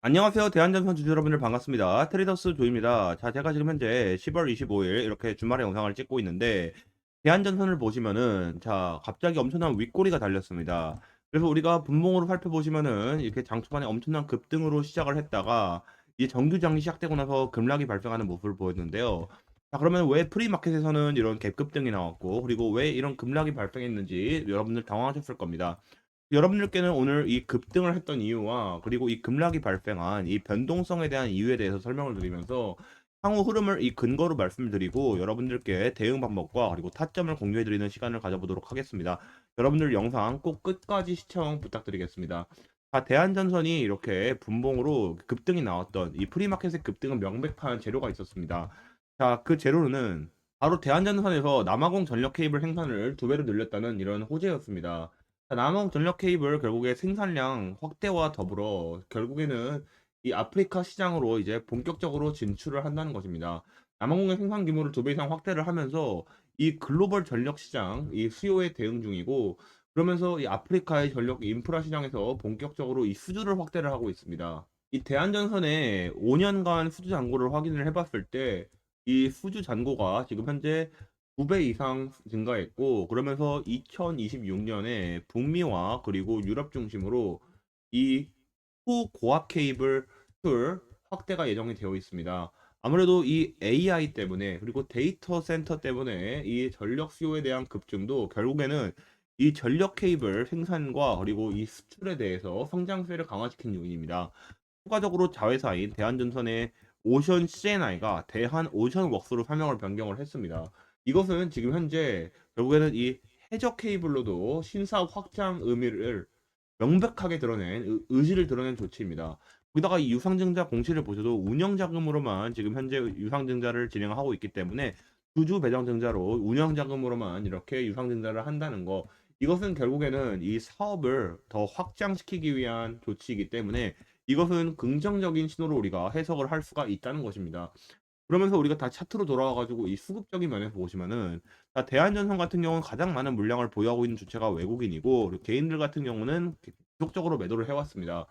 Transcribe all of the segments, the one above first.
안녕하세요. 대한전선 주주 여러분들 반갑습니다. 트레이더스 조입니다. 자, 제가 지금 현재 10월 25일 이렇게 주말에 영상을 찍고 있는데 대한전선을 보시면은 자, 갑자기 엄청난 윗꼬리가 달렸습니다. 그래서 우리가 분봉으로 살펴보시면은 이렇게 장 초반에 엄청난 급등으로 시작을 했다가 이제 정규장이 시작되고 나서 급락이 발생하는 모습을 보였는데요. 자, 그러면 왜 프리마켓에서는 이런 갭급등이 나왔고 그리고 왜 이런 급락이 발생했는지 여러분들 당황하셨을 겁니다. 여러분들께는 오늘 이 급등을 했던 이유와 그리고 이 급락이 발생한 이 변동성에 대한 이유에 대해서 설명을 드리면서 향후 흐름을 이 근거로 말씀을 드리고 여러분들께 대응 방법과 그리고 타점을 공유해 드리는 시간을 가져보도록 하겠습니다. 여러분들 영상 꼭 끝까지 시청 부탁드리겠습니다. 자, 대한전선이 이렇게 분봉으로 급등이 나왔던 이 프리마켓의 급등은 명백한 재료가 있었습니다. 자, 그 재료는 바로 대한전선에서 남아공 전력 케이블 생산을 두 배로 늘렸다는 이런 호재였습니다. 자, 남아공 전력 케이블 결국에 생산량 확대와 더불어 결국에는 이 아프리카 시장으로 이제 본격적으로 진출을 한다는 것입니다. 남아공의 생산 규모를 두 배 이상 확대를 하면서 이 글로벌 전력 시장, 이 수요에 대응 중이고 그러면서 이 아프리카의 전력 인프라 시장에서 본격적으로 이 수주를 확대를 하고 있습니다. 이 대한전선의 5년간 수주 잔고를 확인을 해봤을 때 이 수주 잔고가 지금 현재 2배 이상 증가했고 그러면서 2026년에 북미와 그리고 유럽 중심으로 이 초고압 케이블 툴 확대가 예정이 되어 있습니다. 아무래도 이 AI 때문에 그리고 데이터 센터 때문에 이 전력 수요에 대한 급증도 결국에는 이 전력 케이블 생산과 그리고 이 수출에 대해서 성장세를 강화시킨 요인입니다. 추가적으로 자회사인 대한전선의 오션 CNI가 대한 오션 웍스로 사명을 변경을 했습니다. 이것은 지금 현재 결국에는 이 해적 케이블로도 신사 확장 의미를 명백하게 드러낸 의- 의지를 드러낸 조치입니다. 거기다가 이 유상증자 공시를 보셔도 운영 자금으로만 지금 현재 유상증자를 진행하고 있기 때문에 주주 배정 증자로 운영 자금으로만 이렇게 유상증자를 한다는 거 이것은 결국에는 이 사업을 더 확장시키기 위한 조치이기 때문에 이것은 긍정적인 신호로 우리가 해석을 할 수가 있다는 것입니다. 그러면서 우리가 다 차트로 돌아와 가지고 이 수급적인 면에서 보시면은 자, 대한전선 같은 경우는 가장 많은 물량을 보유하고 있는 주체가 외국인이고 개인들 같은 경우는 지속적으로 매도를 해왔습니다.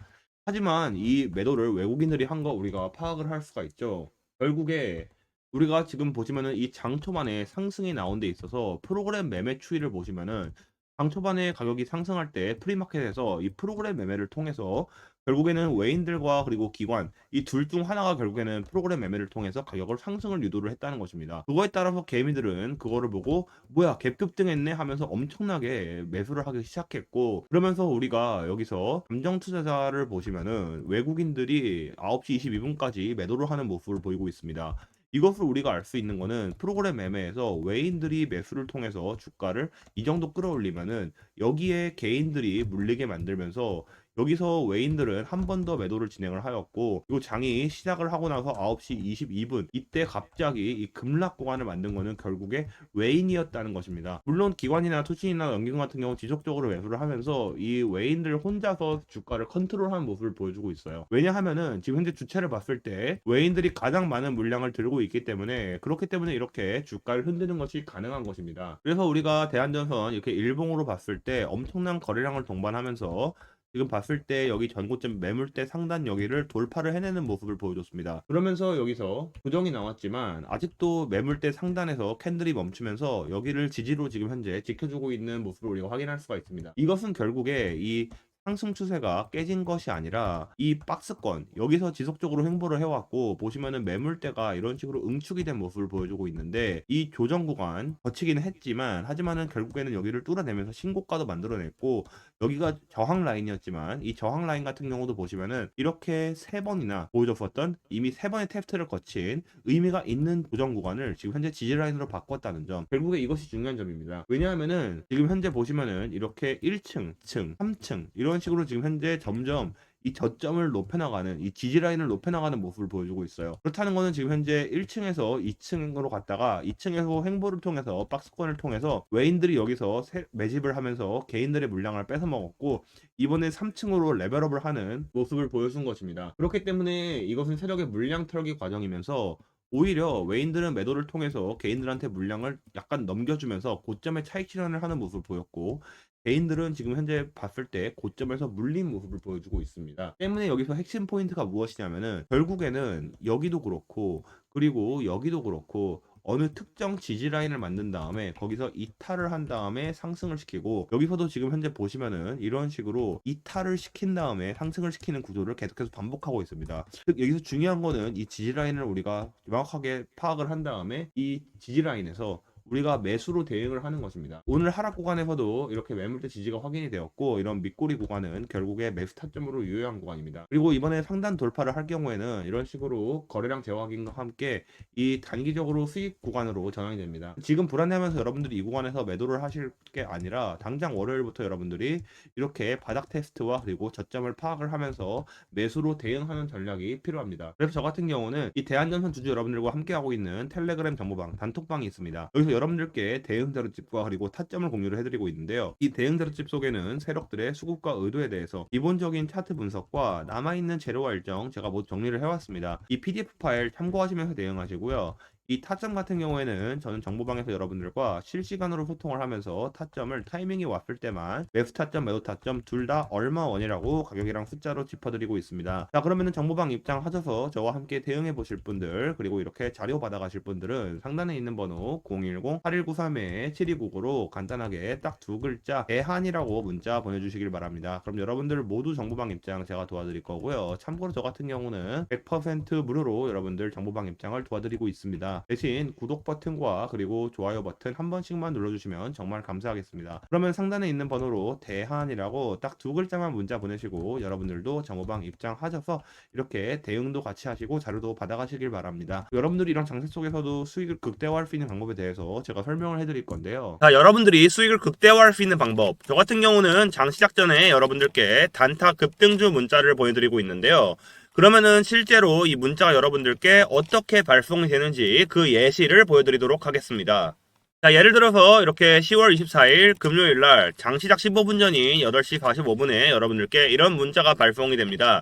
하지만 이 매도를 외국인들이 한 거 우리가 파악을 할 수가 있죠. 결국에 우리가 지금 보시면은 이 장 초반에 상승이 나온 데 있어서 프로그램 매매 추이를 보시면은 장 초반에 가격이 상승할 때 프리마켓에서 이 프로그램 매매를 통해서 결국에는 외인들과 그리고 기관 이 둘 중 하나가 결국에는 프로그램 매매를 통해서 가격을 상승을 유도를 했다는 것입니다. 그거에 따라서 개미들은 그거를 보고 뭐야 갭 급등했네 하면서 엄청나게 매수를 하기 시작했고 그러면서 우리가 여기서 감정 투자자를 보시면은 외국인들이 9시 22분까지 매도를 하는 모습을 보이고 있습니다. 이것을 우리가 알 수 있는 거는 프로그램 매매에서 외인들이 매수를 통해서 주가를 이 정도 끌어올리면은 여기에 개인들이 물리게 만들면서 여기서 외인들은 한 번 더 매도를 진행을 하였고 그리고 장이 시작을 하고 나서 9시 22분 이때 갑자기 이 급락 구간을 만든 거는 결국에 외인이었다는 것입니다. 물론 기관이나 투신이나 연기금 같은 경우 지속적으로 매수를 하면서 이 외인들 혼자서 주가를 컨트롤하는 모습을 보여주고 있어요. 왜냐하면은 지금 현재 주체를 봤을 때 외인들이 가장 많은 물량을 들고 있기 때문에 그렇기 때문에 이렇게 주가를 흔드는 것이 가능한 것입니다. 그래서 우리가 대한전선 이렇게 일봉으로 봤을 때 엄청난 거래량을 동반하면서 지금 봤을 때 여기 전고점 매물대 상단 여기를 돌파를 해내는 모습을 보여줬습니다. 그러면서 여기서 부정이 나왔지만 아직도 매물대 상단에서 캔들이 멈추면서 여기를 지지로 지금 현재 지켜주고 있는 모습을 우리가 확인할 수가 있습니다. 이것은 결국에 이 상승 추세가 깨진 것이 아니라 이 박스권 여기서 지속적으로 행보를 해왔고 보시면은 매물대가 이런 식으로 응축이 된 모습을 보여주고 있는데 이 조정 구간 거치기는 했지만 하지만은 결국에는 여기를 뚫어내면서 신고가도 만들어냈고 여기가 저항 라인이었지만 이 저항 라인 같은 경우도 보시면은 이렇게 세 번이나 보여줬었던 이미 세 번의 탭트를 거친 의미가 있는 조정 구간을 지금 현재 지지 라인으로 바꿨다는 점 결국에 이것이 중요한 점입니다. 왜냐하면은 지금 현재 보시면은 이렇게 1층, 층, 3층 이런 식으로 지금 현재 점점 이 저점을 높여나가는 이 지지 라인을 높여나가는 모습을 보여주고 있어요. 그렇다는 거는 지금 현재 1층에서 2층으로 갔다가 2층에서 행보를 통해서 박스권을 통해서 외인들이 여기서 새- 매집을 하면서 개인들의 물량을 뺏어 먹었고 이번에 3층으로 레벨업을 하는 모습을 보여준 것입니다. 그렇기 때문에 이것은 세력의 물량 털기 과정이면서 오히려 외인들은 매도를 통해서 개인들한테 물량을 약간 넘겨주면서 고점의 차익 실현을 하는 모습을 보였고 개인들은 지금 현재 봤을 때 고점에서 물린 모습을 보여주고 있습니다. 때문에 여기서 핵심 포인트가 무엇이냐면은 결국에는 여기도 그렇고 그리고 여기도 그렇고 어느 특정 지지 라인을 만든 다음에 거기서 이탈을 한 다음에 상승을 시키고 여기서도 지금 현재 보시면은 이런 식으로 이탈을 시킨 다음에 상승을 시키는 구조를 계속해서 반복하고 있습니다. 즉 여기서 중요한 거는 이 지지 라인을 우리가 명확하게 파악을 한 다음에 이 지지 라인에서 우리가 매수로 대응을 하는 것입니다. 오늘 하락 구간에서도 이렇게 매물대 지지가 확인이 되었고 이런 밑꼬리 구간은 결국에 매수 타점으로 유효한 구간입니다. 그리고 이번에 상단 돌파를 할 경우에는 이런 식으로 거래량 제어 확인과 함께 이 단기적으로 수익 구간으로 전환이 됩니다. 지금 불안해하면서 여러분들이 이 구간에서 매도를 하실 게 아니라 당장 월요일부터 여러분들이 이렇게 바닥 테스트와 그리고 저점을 파악을 하면서 매수로 대응하는 전략이 필요합니다. 그래서 저 같은 경우는 이 대한전선 주주 여러분들과 함께하고 있는 텔레그램 정보방 단톡방이 있습니다. 여기서 여러분들께 대응 자료집 과 그리고 타점을 공유를 해드리고 있는데요. 이 대응 자료집 속에는 세력들의 수급과 의도에 대해서 기본적인 차트 분석과 남아있는 재료와 일정 제가 모두 정리를 해왔습니다. 이 PDF 파일 참고하시면서 대응하시고요. 이 타점 같은 경우에는 저는 정보방에서 여러분들과 실시간으로 소통을 하면서 타점을 타이밍이 왔을 때만 매수 타점, 매도 타점 둘 다 얼마 원이라고 가격이랑 숫자로 짚어드리고 있습니다. 자 그러면은 정보방 입장하셔서 저와 함께 대응해 보실 분들 그리고 이렇게 자료 받아가실 분들은 상단에 있는 번호 010-8193-7299로 간단하게 딱 두 글자 대한이라고 문자 보내주시길 바랍니다. 그럼 여러분들 모두 정보방 입장 제가 도와드릴 거고요. 참고로 저 같은 경우는 100% 무료로 여러분들 정보방 입장을 도와드리고 있습니다. 대신 구독 버튼과 그리고 좋아요 버튼 한 번씩만 눌러주시면 정말 감사하겠습니다. 그러면 상단에 있는 번호로 대한이라고 딱 두 글자만 문자 보내시고 여러분들도 정보방 입장하셔서 이렇게 대응도 같이 하시고 자료도 받아가시길 바랍니다. 여러분들이 이런 장세 속에서도 수익을 극대화할 수 있는 방법에 대해서 제가 설명을 해드릴 건데요. 자, 여러분들이 수익을 극대화할 수 있는 방법. 저 같은 경우는 장 시작 전에 여러분들께 단타 급등주 문자를 보내드리고 있는데요. 그러면은 실제로 이 문자가 여러분들께 어떻게 발송이 되는지 그 예시를 보여드리도록 하겠습니다. 자, 예를 들어서 이렇게 10월 24일 금요일 날 장시작 15분 전인 8시 45분에 여러분들께 이런 문자가 발송이 됩니다.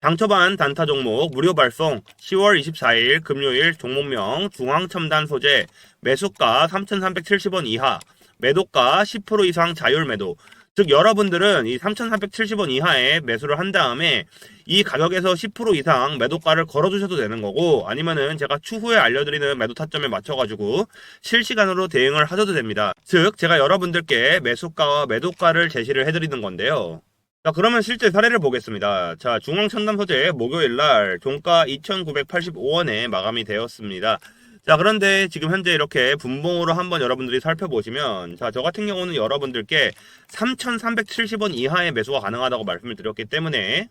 당초반 단타 종목 무료 발송 10월 24일 금요일 종목명 중앙첨단 소재 매수가 3,370원 이하 매도가 10% 이상 자율 매도 즉 여러분들은 이 3,370원 이하에 매수를 한 다음에 이 가격에서 10% 이상 매도가를 걸어주셔도 되는 거고 아니면은 제가 추후에 알려드리는 매도 타점에 맞춰가지고 실시간으로 대응을 하셔도 됩니다. 즉 제가 여러분들께 매수가와 매도가를 제시를 해드리는 건데요. 자 그러면 실제 사례를 보겠습니다. 자 중앙첨단 소재 목요일 날 종가 2,985원에 마감이 되었습니다. 자 그런데 지금 현재 이렇게 분봉으로 한번 여러분들이 살펴보시면 자 저 같은 경우는 여러분들께 3,370원 이하의 매수가 가능하다고 말씀을 드렸기 때문에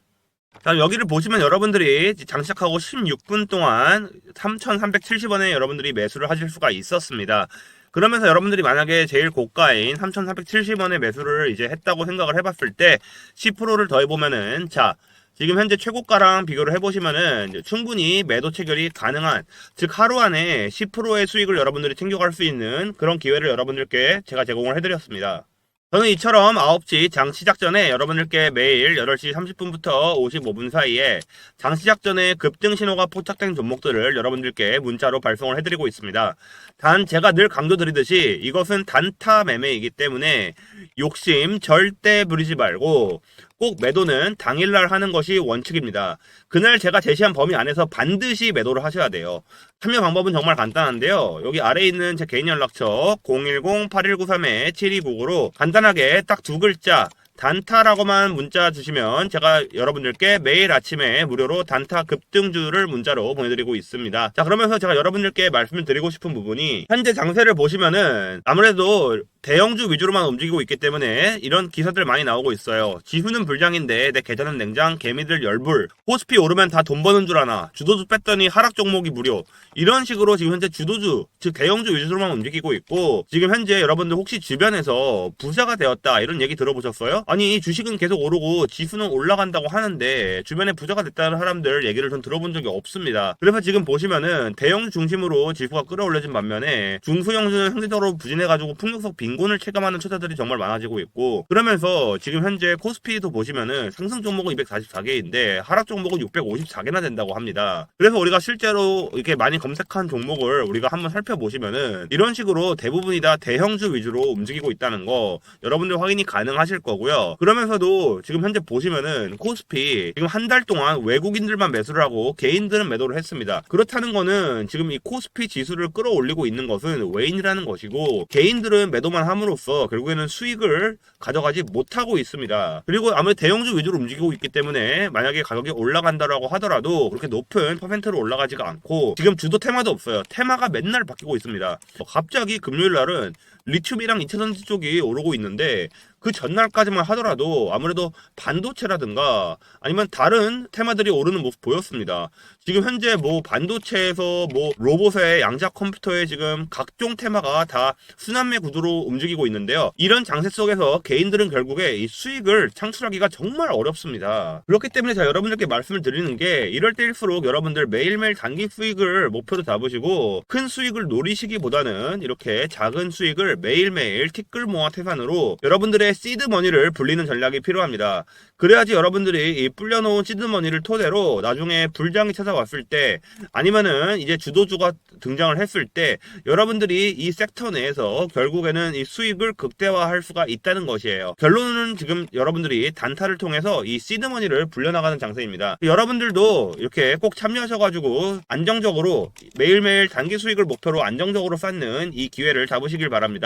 자 여기를 보시면 여러분들이 장시작하고 16분 동안 3,370원에 여러분들이 매수를 하실 수가 있었습니다. 그러면서 여러분들이 만약에 제일 고가인 3,470원에 매수를 이제 했다고 생각을 해봤을 때 10%를 더해보면은 자 지금 현재 최고가랑 비교를 해보시면은 충분히 매도 체결이 가능한 즉 하루 안에 10%의 수익을 여러분들이 챙겨갈 수 있는 그런 기회를 여러분들께 제가 제공을 해드렸습니다. 저는 이처럼 9시 장 시작 전에 여러분들께 매일 8시 30분부터 55분 사이에 장 시작 전에 급등 신호가 포착된 종목들을 여러분들께 문자로 발송을 해드리고 있습니다. 단 제가 늘 강조드리듯이 이것은 단타 매매이기 때문에 욕심 절대 부리지 말고 꼭 매도는 당일날 하는 것이 원칙입니다. 그날 제가 제시한 범위 안에서 반드시 매도를 하셔야 돼요. 참여 방법은 정말 간단한데요. 여기 아래에 있는 제 개인 연락처 010-8193-7299로 간단하게 딱 두 글자 단타라고만 문자 주시면 제가 여러분들께 매일 아침에 무료로 단타 급등주를 문자로 보내드리고 있습니다. 자 그러면서 제가 여러분들께 말씀을 드리고 싶은 부분이 현재 장세를 보시면은 아무래도 대형주 위주로만 움직이고 있기 때문에 이런 기사들 많이 나오고 있어요. 지수는 불장인데 내 계좌는 냉장, 개미들 열불, 호스피 오르면 다 돈 버는 줄 아나, 주도주 뺐더니 하락 종목이 무료. 이런 식으로 지금 현재 주도주, 즉 대형주 위주로만 움직이고 있고 지금 현재 여러분들 혹시 주변에서 부자가 되었다 이런 얘기 들어보셨어요? 아니 주식은 계속 오르고 지수는 올라간다고 하는데 주변에 부자가 됐다는 사람들 얘기를 전 들어본 적이 없습니다. 그래서 지금 보시면은 대형주 중심으로 지수가 끌어올려진 반면에 중소형주는 상대적으로 부진해가지고 풍력석 빈 빈곤을 체감하는 투자들이 정말 많아지고 있고 그러면서 지금 현재 코스피도 보시면은 상승 종목은 244개인데 하락 종목은 654개나 된다고 합니다. 그래서 우리가 실제로 이렇게 많이 검색한 종목을 우리가 한번 살펴보시면은 이런 식으로 대부분이 다 대형주 위주로 움직이고 있다는 거 여러분들 확인이 가능하실 거고요. 그러면서도 지금 현재 보시면은 코스피 지금 한 달 동안 외국인들만 매수를 하고 개인들은 매도를 했습니다. 그렇다는 거는 지금 이 코스피 지수를 끌어올리고 있는 것은 외인이라는 것이고 개인들은 매도만 함으로써 결국에는 수익을 가져가지 못하고 있습니다. 그리고 아무래도 대형주 위주로 움직이고 있기 때문에 만약에 가격이 올라간다라고 하더라도 그렇게 높은 퍼센트로 올라가지가 않고 지금 주도 테마도 없어요. 테마가 맨날 바뀌고 있습니다. 갑자기 금요일 날은 리튬이랑 이차전지 쪽이 오르고 있는데 그 전날까지만 하더라도 아무래도 반도체라든가 아니면 다른 테마들이 오르는 모습 보였습니다. 지금 현재 뭐 반도체에서 뭐 로봇의 양자 컴퓨터에 지금 각종 테마가 다 순환매 구도로 움직이고 있는데요. 이런 장세 속에서 개인들은 결국에 이 수익을 창출하기가 정말 어렵습니다. 그렇기 때문에 제가 여러분들께 말씀을 드리는 게 이럴 때일수록 여러분들 매일매일 단기 수익을 목표로 잡으시고 큰 수익을 노리시기보다는 이렇게 작은 수익을 매일매일 티끌 모아 태산으로 여러분들의 시드 머니를 불리는 전략이 필요합니다. 그래야지 여러분들이 이 불려놓은 시드 머니를 토대로 나중에 불장이 찾아왔을 때 아니면은 이제 주도주가 등장을 했을 때 여러분들이 이 섹터 내에서 결국에는 이 수익을 극대화할 수가 있다는 것이에요. 결론은 지금 여러분들이 단타를 통해서 이 시드 머니를 불려나가는 장세입니다. 여러분들도 이렇게 꼭 참여하셔가지고 안정적으로 매일매일 단기 수익을 목표로 안정적으로 쌓는 이 기회를 잡으시길 바랍니다.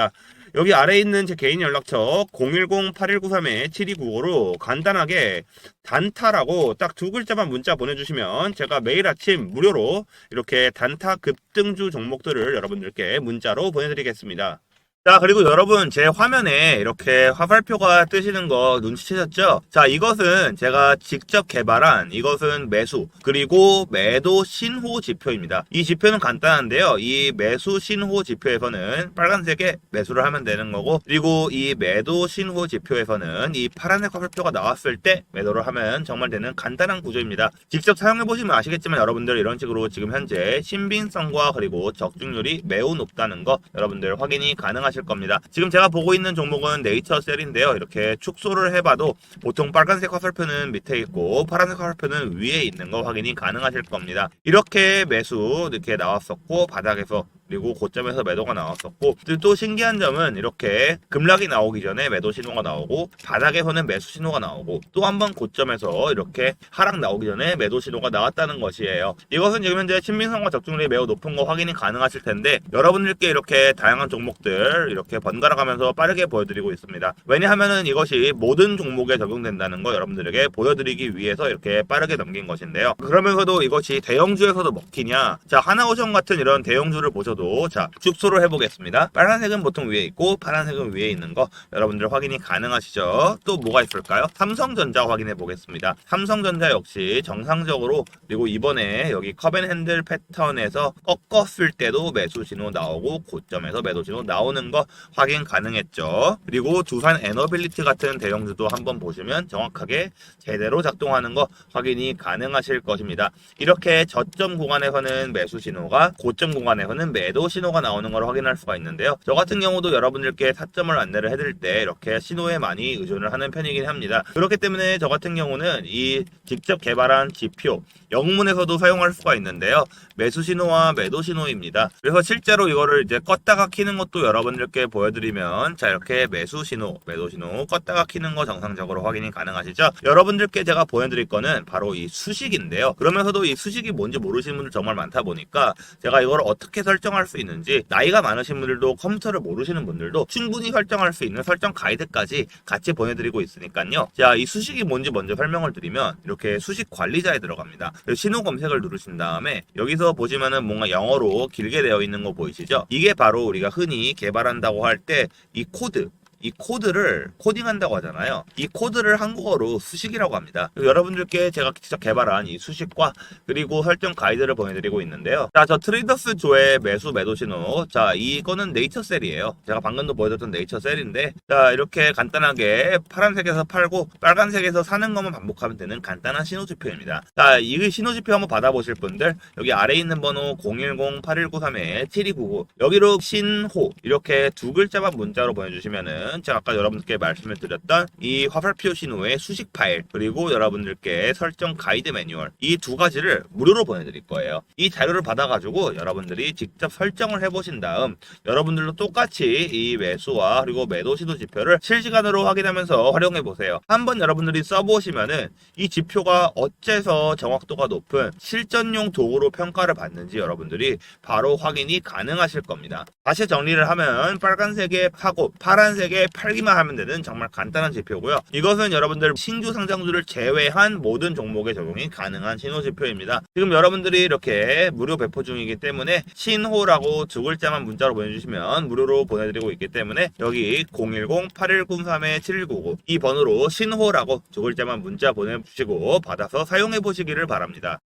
여기 아래에 있는 제 개인 연락처 010-8193-7295로 간단하게 단타라고 딱 두 글자만 문자 보내주시면 제가 매일 아침 무료로 이렇게 단타 급등주 종목들을 여러분들께 문자로 보내드리겠습니다. 자, 그리고 여러분, 제 화면에 이렇게 화살표가 뜨시는 거 눈치채셨죠? 자, 이것은 제가 직접 개발한 이것은 매수, 그리고 매도 신호 지표입니다. 이 지표는 간단한데요. 이 매수 신호 지표에서는 빨간색에 매수를 하면 되는 거고, 그리고 이 매도 신호 지표에서는 이 파란색 화살표가 나왔을 때 매도를 하면 정말 되는 간단한 구조입니다. 직접 사용해보시면 아시겠지만 여러분들 이런 식으로 지금 현재 신빙성과 그리고 적중률이 매우 높다는 거 여러분들 확인이 가능하 실 겁니다. 지금 제가 보고 있는 종목은 네이처셀인데요. 이렇게 축소를 해봐도 보통 빨간색 화살표는 밑에 있고 파란색 화살표는 위에 있는 거 확인이 가능하실 겁니다. 이렇게 매수 이렇게 나왔었고 바닥에서 그리고 고점에서 매도가 나왔었고 또 신기한 점은 이렇게 급락이 나오기 전에 매도 신호가 나오고 바닥에서는 매수 신호가 나오고 또 한 번 고점에서 이렇게 하락 나오기 전에 매도 신호가 나왔다는 것이에요. 이것은 지금 현재 신빙성과 적중률이 매우 높은 거 확인이 가능하실 텐데 여러분들께 이렇게 다양한 종목들 이렇게 번갈아 가면서 빠르게 보여드리고 있습니다. 왜냐하면은 이것이 모든 종목에 적용된다는 거 여러분들에게 보여드리기 위해서 이렇게 빠르게 넘긴 것인데요. 그러면서도 이것이 대형주에서도 먹히냐? 자 하나오션 같은 이런 대형주를 보셔도 자 축소를 해보겠습니다. 빨간색은 보통 위에 있고 파란색은 위에 있는 거 여러분들 확인이 가능하시죠? 또 뭐가 있을까요? 삼성전자 확인해 보겠습니다. 삼성전자 역시 정상적으로 그리고 이번에 여기 컵앤핸들 패턴에서 꺾었을 때도 매수 신호 나오고 고점에서 매도 신호 나오는 거 확인 가능했죠. 그리고 두산 에너빌리티 같은 대형주도 한번 보시면 정확하게 제대로 작동하는 거 확인이 가능하실 것입니다. 이렇게 저점 구간에서는 매수 신호가 고점 구간에서는 매도 신호가 나오는 걸 확인할 수가 있는데요. 저 같은 경우도 여러분들께 타점을 안내를 해드릴 때 이렇게 신호에 많이 의존을 하는 편이긴 합니다. 그렇기 때문에 저 같은 경우는 이 직접 개발한 지표 영문에서도 사용할 수가 있는데요. 매수 신호와 매도 신호입니다. 그래서 실제로 이거를 이제 껐다가 키는 것도 여러분들께 보여드리면 자 이렇게 매수 신호, 매도 신호 껐다가 키는 거 정상적으로 확인이 가능하시죠? 여러분들께 제가 보여드릴 거는 바로 이 수식인데요. 그러면서도 이 수식이 뭔지 모르시는 분들 정말 많다 보니까 제가 이걸 어떻게 설정할 수 있는지 나이가 많으신 분들도 컴퓨터를 모르시는 분들도 충분히 설정할 수 있는 설정 가이드까지 같이 보내드리고 있으니까요. 자, 이 수식이 뭔지 먼저 설명을 드리면 이렇게 수식 관리자에 들어갑니다. 신호 검색을 누르신 다음에 여기서 보시면은 뭔가 영어로 길게 되어 있는 거 보이시죠? 이게 바로 우리가 흔히 개발한다고 할 때 이 코드 이 코드를 코딩한다고 하잖아요. 이 코드를 한국어로 수식이라고 합니다. 여러분들께 제가 직접 개발한 이 수식과 그리고 설정 가이드를 보내드리고 있는데요. 자, 저 트레이더스 조의 매수 매도 신호. 자, 이거는 네이처 셀이에요. 제가 방금도 보여줬던 네이처 셀인데, 자, 이렇게 간단하게 파란색에서 팔고 빨간색에서 사는 것만 반복하면 되는 간단한 신호 지표입니다. 자, 이 신호 지표 한번 받아보실 분들, 여기 아래에 있는 번호 010-8193-7299, 여기로 신호, 이렇게 두 글자만 문자로 보내주시면은, 제가 아까 여러분들께 말씀을 드렸던 이 화살표 신호의 수식 파일, 그리고 여러분들께 설정 가이드 매뉴얼, 이 두 가지를 무료로 보내드릴 거예요. 이 자료를 받아가지고 여러분들이 직접 설정을 해보신 다음, 여러분들도 똑같이 이 매수와 그리고 매도 시도 지표를 실시간으로 확인하면서 활용해 보세요. 한번 여러분들이 써보시면은 이 지표가 어째서 정확도가 높은 실전용 도구로 평가를 받는지 여러분들이 바로 확인이 가능하실 겁니다. 다시 정리를 하면 빨간색에 사고 파란색 에 팔기만 하면 되는 정말 간단한 지표고요. 이것은 여러분들 신규 상장주를 제외한 모든 종목에 적용이 가능한 신호 지표입니다. 지금 여러분들이 이렇게 무료 배포 중이기 때문에 신호라고 두 글자만 문자로 보내주시면 무료로 보내드리고 있기 때문에 여기 010-8103-7199 이 번호로 신호라고 두 글자만 문자 보내주시고 받아서 사용해 보시기를 바랍니다.